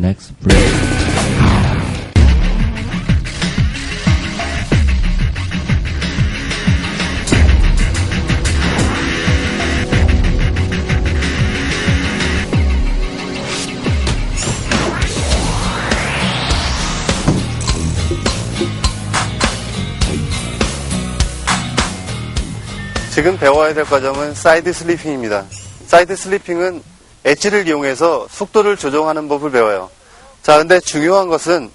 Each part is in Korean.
Next break. 지금 배워야 될 과정은 사이드 슬리핑입니다. 사이드 슬리핑은 엣지를 이용해서 속도를 조정하는 법을 배워요. 자, 근데 중요한 것은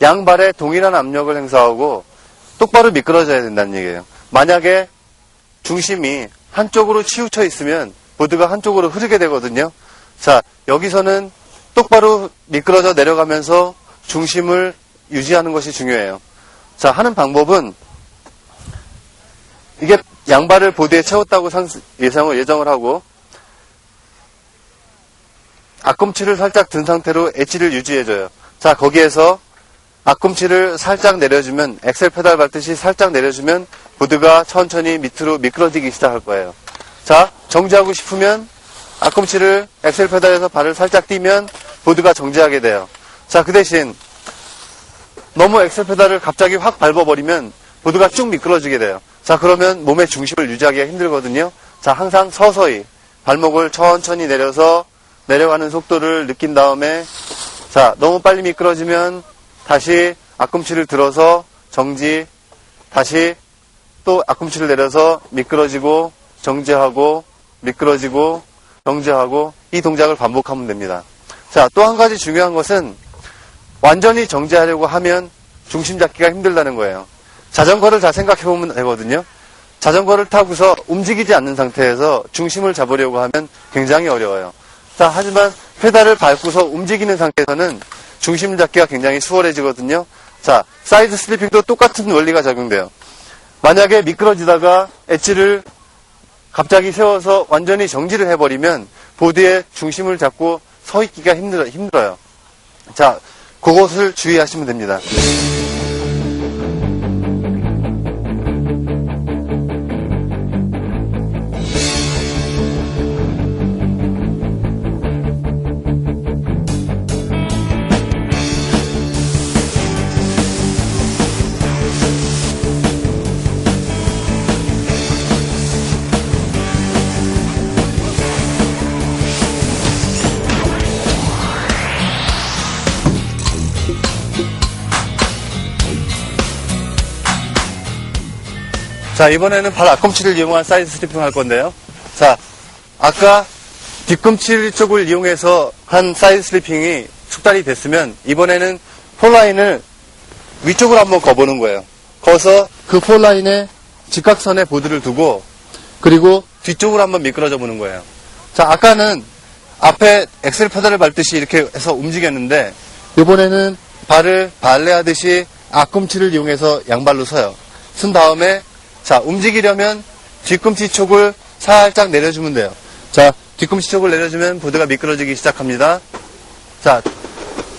양발에 동일한 압력을 행사하고 똑바로 미끄러져야 된다는 얘기예요. 만약에 중심이 한쪽으로 치우쳐 있으면 보드가 한쪽으로 흐르게 되거든요. 자, 여기서는 똑바로 미끄러져 내려가면서 중심을 유지하는 것이 중요해요. 자, 하는 방법은 이게 양발을 보드에 채웠다고 상- 예상을 예정을 하고 앞꿈치를 살짝 든 상태로 엣지를 유지해줘요. 자 거기에서 앞꿈치를 살짝 내려주면 엑셀 페달 밟듯이 살짝 내려주면 보드가 천천히 밑으로 미끄러지기 시작할 거예요. 자 정지하고 싶으면 앞꿈치를 엑셀 페달에서 발을 살짝 띄면 보드가 정지하게 돼요. 자 그 대신 너무 엑셀 페달을 갑자기 확 밟아버리면 보드가 쭉 미끄러지게 돼요. 자, 그러면 몸의 중심을 유지하기가 힘들거든요. 자, 항상 서서히 발목을 천천히 내려서 내려가는 속도를 느낀 다음에 자, 너무 빨리 미끄러지면 다시 앞꿈치를 들어서 정지, 다시 또 앞꿈치를 내려서 미끄러지고 정지하고 미끄러지고 정지하고 이 동작을 반복하면 됩니다. 자, 또 한 가지 중요한 것은 완전히 정지하려고 하면 중심 잡기가 힘들다는 거예요. 자전거를 잘 생각해 보면 되거든요. 자전거를 타고서 움직이지 않는 상태에서 중심을 잡으려고 하면 굉장히 어려워요. 자, 하지만 페달을 밟고서 움직이는 상태에서는 중심 잡기가 굉장히 수월해지거든요. 자, 사이드 슬리핑도 똑같은 원리가 적용돼요. 만약에 미끄러지다가 엣지를 갑자기 세워서 완전히 정지를 해버리면 보드의 중심을 잡고 서 있기가 힘들어, 힘들어요. 자, 그것을 주의하시면 됩니다. 자, 이번에는 발 앞꿈치를 이용한 사이드 스티핑 할 건데요. 자, 아까 뒤꿈치 쪽을 이용해서 한 사이드 슬리핑이 숙달이 됐으면 이번에는 폴라인을 위쪽으로 한번 거보는 거예요. 거서 그 폴라인에 직각선에 보드를 두고 그리고 뒤쪽으로 한번 미끄러져 보는 거예요. 자, 아까는 앞에 엑셀 페달을 밟듯이 이렇게 해서 움직였는데 이번에는 발을 발레하듯이 앞꿈치를 이용해서 양발로 서요. 쓴 다음에 자, 움직이려면 뒤꿈치 쪽을 살짝 내려주면 돼요. 자, 뒤꿈치 쪽을 내려주면 보드가 미끄러지기 시작합니다. 자,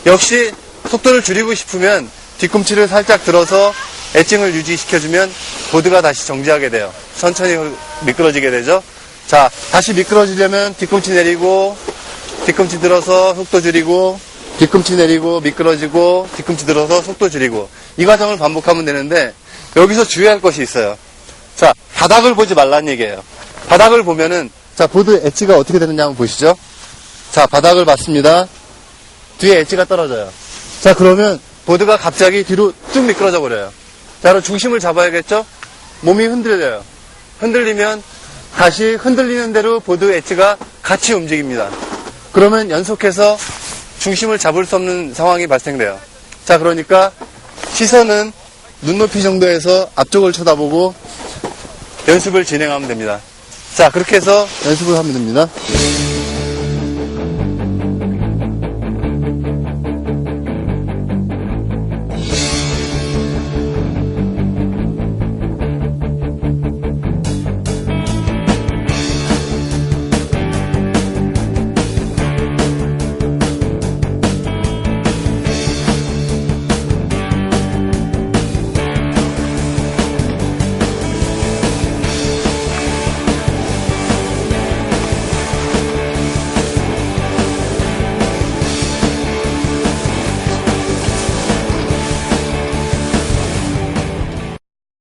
역시 속도를 줄이고 싶으면 뒤꿈치를 살짝 들어서 엣징을 유지시켜주면 보드가 다시 정지하게 돼요. 천천히 미끄러지게 되죠. 자, 다시 미끄러지려면 뒤꿈치 내리고, 뒤꿈치 들어서 속도 줄이고, 뒤꿈치 내리고, 미끄러지고, 뒤꿈치 들어서 속도 줄이고. 이 과정을 반복하면 되는데, 여기서 주의할 것이 있어요. 자, 바닥을 보지 말라는 얘기예요. 바닥을 보면은, 자, 보드 엣지가 어떻게 되느냐 한번 보시죠. 자, 바닥을 봤습니다. 뒤에 엣지가 떨어져요. 자, 그러면 보드가 갑자기 뒤로 쭉 미끄러져 버려요. 자, 그럼 중심을 잡아야겠죠? 몸이 흔들려요. 흔들리면 다시 흔들리는 대로 보드 엣지가 같이 움직입니다. 그러면 연속해서 중심을 잡을 수 없는 상황이 발생돼요. 자, 그러니까 시선은 눈높이 정도에서 앞쪽을 쳐다보고 연습을 진행하면 됩니다. 자, 그렇게 해서 연습을 하면 됩니다.